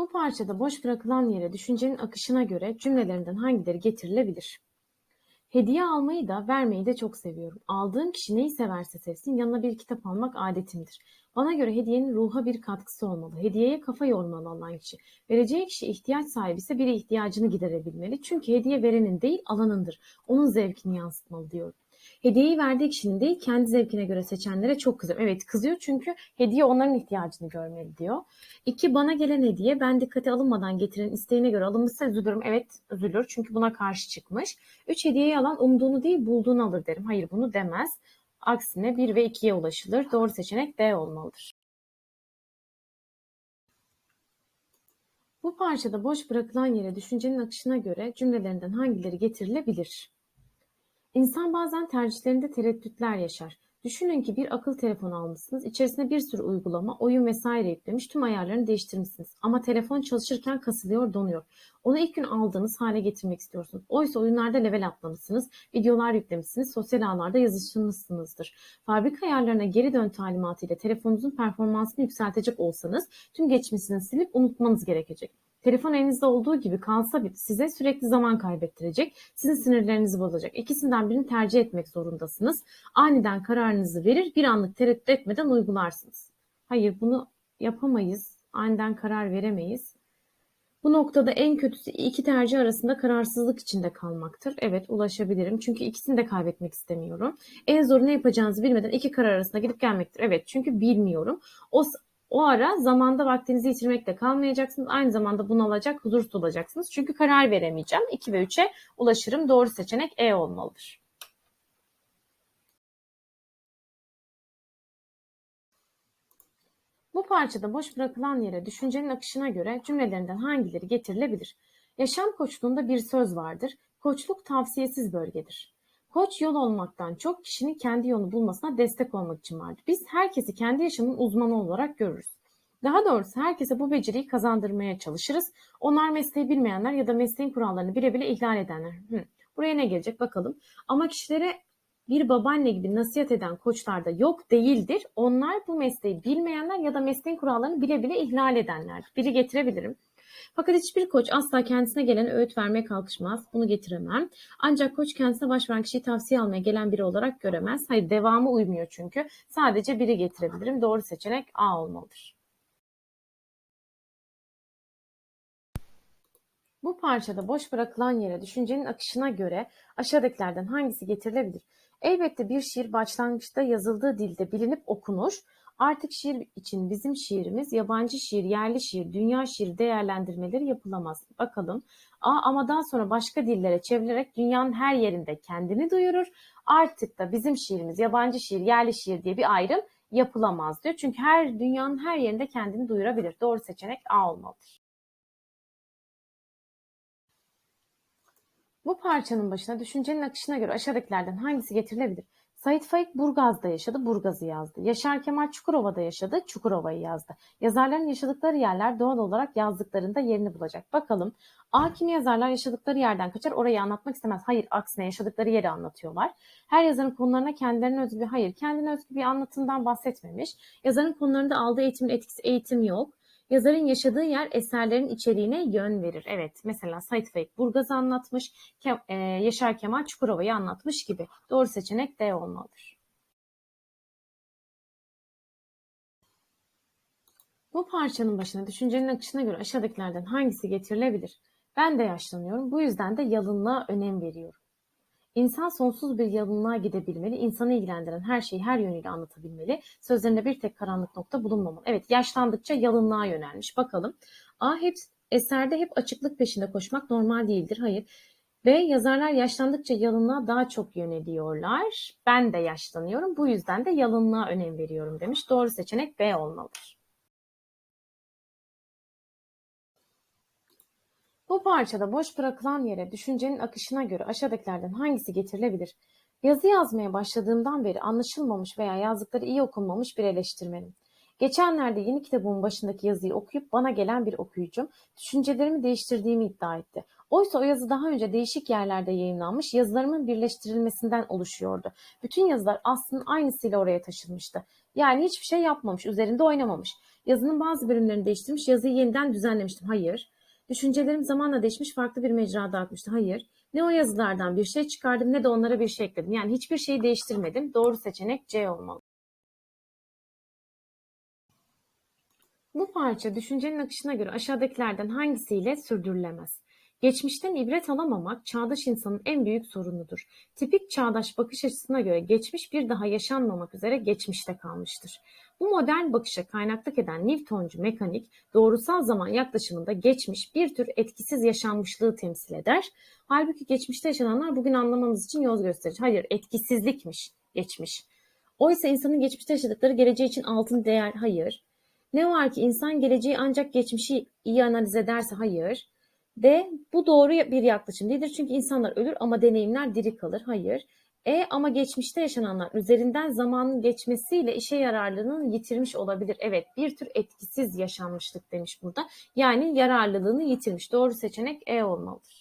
Bu parçada boş bırakılan yere düşüncenin akışına göre cümlelerinden hangileri getirilebilir? Hediye almayı da vermeyi de çok seviyorum. Aldığım kişi neyi severse sevsin yanına bir kitap almak adetimdir. Bana göre hediyenin ruha bir katkısı olmalı. Hediyeye kafa yormalı alan kişi. Vereceği kişi ihtiyaç sahibi ise biri ihtiyacını giderebilmeli. Çünkü hediye verenin değil alanındır. Onun zevkini yansıtmalı diyorum. Hediyeyi verdiği kişinin değil kendi zevkine göre seçenlere çok kızıyorum. Evet kızıyor çünkü hediye onların ihtiyacını görmeli diyor. İki bana gelen hediye ben dikkate alınmadan getiren isteğine göre alınmışsa üzülürüm. Evet üzülür çünkü buna karşı çıkmış. Üç hediyeyi alan umduğunu değil bulduğunu alır derim. Hayır bunu demez. Aksine 1 ve 2'ye ulaşılır. Doğru seçenek D olmalıdır. Bu parçada boş bırakılan yere düşüncenin akışına göre cümlelerinden hangileri getirilebilir? İnsan bazen tercihlerinde tereddütler yaşar. Düşünün ki bir akıl telefonu almışsınız. İçerisine bir sürü uygulama, oyun vesaire yüklemiş. Tüm ayarlarını değiştirmişsiniz. Ama telefon çalışırken kasılıyor, donuyor. Onu ilk gün aldığınız hale getirmek istiyorsunuz. Oysa oyunlarda level atlamışsınız, videolar yüklemişsiniz, sosyal ağlarda yazışmışsınızdır. Fabrika ayarlarına geri dön talimatıyla telefonunuzun performansını yükseltecek olsanız tüm geçmişini silip unutmanız gerekecek. Telefon elinizde olduğu gibi kalsa bile size sürekli zaman kaybettirecek, sizin sinirlerinizi bozacak. İkisinden birini tercih etmek zorundasınız. Aniden kararınızı verir, bir anlık tereddüt etmeden uygularsınız. Hayır bunu yapamayız, aniden karar veremeyiz. Bu noktada en kötüsü iki tercih arasında kararsızlık içinde kalmaktır. Evet ulaşabilirim çünkü ikisini de kaybetmek istemiyorum. En zoru ne yapacağınızı bilmeden iki karar arasında gidip gelmektir. Evet çünkü bilmiyorum. O o ara zamanda vaktinizi yitirmekle kalmayacaksınız. Aynı zamanda bunu alacak, huzursuz olacaksınız. Çünkü karar veremeyeceğim. 2 ve 3'e ulaşırım. Doğru seçenek E olmalıdır. Bu parçada boş bırakılan yere düşüncenin akışına göre cümlelerinden hangileri getirilebilir? Yaşam koçluğunda bir söz vardır. Koçluk tavsiyesiz bölgedir. Koç yol olmaktan çok kişinin kendi yolunu bulmasına destek olmak için vardır. Biz herkesi kendi yaşamının uzmanı olarak görürüz. Daha doğrusu herkese bu beceriyi kazandırmaya çalışırız. Onlar mesleği bilmeyenler ya da mesleğin kurallarını bile bile ihlal edenler. Hı. Buraya ne gelecek bakalım. Ama kişilere bir babaanne gibi nasihat eden koçlar da yok değildir. Onlar bu mesleği bilmeyenler ya da mesleğin kurallarını bile bile ihlal edenler. Biri getirebilirim. Fakat hiçbir koç asla kendisine gelen öğüt vermeye kalkışmaz. Bunu getiremem. Ancak koç kendisine başvuran kişiyi tavsiye almaya gelen biri olarak göremez. Hayır devamı uymuyor çünkü. Sadece biri getirebilirim. Doğru seçenek A olmalıdır. Bu parçada boş bırakılan yere düşüncenin akışına göre aşağıdakilerden hangisi getirilebilir? Elbette bir şiir başlangıçta yazıldığı dilde bilinip okunur. Artık şiir için bizim şiirimiz yabancı şiir, yerli şiir, dünya şiir değerlendirmeleri yapılamaz. Bakalım. A ama daha sonra başka dillere çevrilerek dünyanın her yerinde kendini duyurur. Artık da bizim şiirimiz yabancı şiir, yerli şiir diye bir ayrım yapılamaz diyor. Çünkü her dünyanın her yerinde kendini duyurabilir. Doğru seçenek A olmalıdır. Bu parçanın başına düşüncenin akışına göre aşağıdakilerden hangisi getirilebilir? Sait Faik Burgaz'da yaşadı, Burgaz'ı yazdı. Yaşar Kemal Çukurova'da yaşadı, Çukurova'yı yazdı. Yazarların yaşadıkları yerler doğal olarak yazdıklarında yerini bulacak. Bakalım A kimi yazarlar yaşadıkları yerden kaçar orayı anlatmak istemez. Hayır aksine yaşadıkları yeri anlatıyorlar. Her yazarın konularına kendilerine özgü bir hayır kendine özgü bir anlatımdan bahsetmemiş. Yazarın konularında aldığı eğitimin etkisi eğitim yok. Yazarın yaşadığı yer eserlerin içeriğine yön verir. Evet mesela Sait Faik Burgaz'ı anlatmış, Ke- e, Yaşar Kemal Çukurova'yı anlatmış gibi. Doğru seçenek D olmalıdır. Bu parçanın başına düşüncenin akışına göre aşağıdakilerden hangisi getirilebilir? Ben de yaşlanıyorum. Bu yüzden de yalınlığa önem veriyorum. İnsan sonsuz bir yalınlığa gidebilmeli, insanı ilgilendiren her şeyi her yönüyle anlatabilmeli, sözlerinde bir tek karanlık nokta bulunmamalı. Evet, yaşlandıkça yalınlığa yönelmiş. Bakalım. A. Hep eserde hep açıklık peşinde koşmak normal değildir. Hayır. B. Yazarlar yaşlandıkça yalınlığa daha çok yöneliyorlar. Ben de yaşlanıyorum. Bu yüzden de yalınlığa önem veriyorum demiş. Doğru seçenek B olmalıdır. Bu parçada boş bırakılan yere düşüncenin akışına göre aşağıdakilerden hangisi getirilebilir? Yazı yazmaya başladığımdan beri anlaşılmamış veya yazdıkları iyi okunmamış bir eleştirmenim. Geçenlerde yeni kitabımın başındaki yazıyı okuyup bana gelen bir okuyucum düşüncelerimi değiştirdiğimi iddia etti. Oysa o yazı daha önce değişik yerlerde yayınlanmış yazılarımın birleştirilmesinden oluşuyordu. Bütün yazılar aslında aynısıyla oraya taşınmıştı. Yani hiçbir şey yapmamış, üzerinde oynamamış. Yazının bazı bölümlerini değiştirmiş, yazıyı yeniden düzenlemiştim. Hayır. Düşüncelerim zamanla değişmiş, farklı bir mecrada akmıştı. Hayır. Ne o yazılardan bir şey çıkardım ne de onlara bir şey ekledim. Yani hiçbir şeyi değiştirmedim. Doğru seçenek C olmalı. Bu parça düşüncenin akışına göre aşağıdakilerden hangisiyle sürdürülemez? Geçmişten ibret alamamak çağdaş insanın en büyük sorunudur. Tipik çağdaş bakış açısına göre geçmiş bir daha yaşanmamak üzere geçmişte kalmıştır. Bu modern bakışa kaynaklık eden Newtoncu mekanik doğrusal zaman yaklaşımında geçmiş bir tür etkisiz yaşanmışlığı temsil eder. Halbuki geçmişte yaşananlar bugün anlamamız için yol gösterir. Hayır etkisizlikmiş geçmiş. Oysa insanın geçmişte yaşadıkları geleceği için altın değer hayır. Ne var ki insan geleceği ancak geçmişi iyi analiz ederse hayır. D. Bu doğru bir yaklaşım değildir çünkü insanlar ölür ama deneyimler diri kalır. Hayır. E ama geçmişte yaşananlar üzerinden zamanın geçmesiyle işe yararlılığını yitirmiş olabilir. Evet bir tür etkisiz yaşanmışlık demiş burada. Yani yararlılığını yitirmiş. Doğru seçenek E olmalıdır.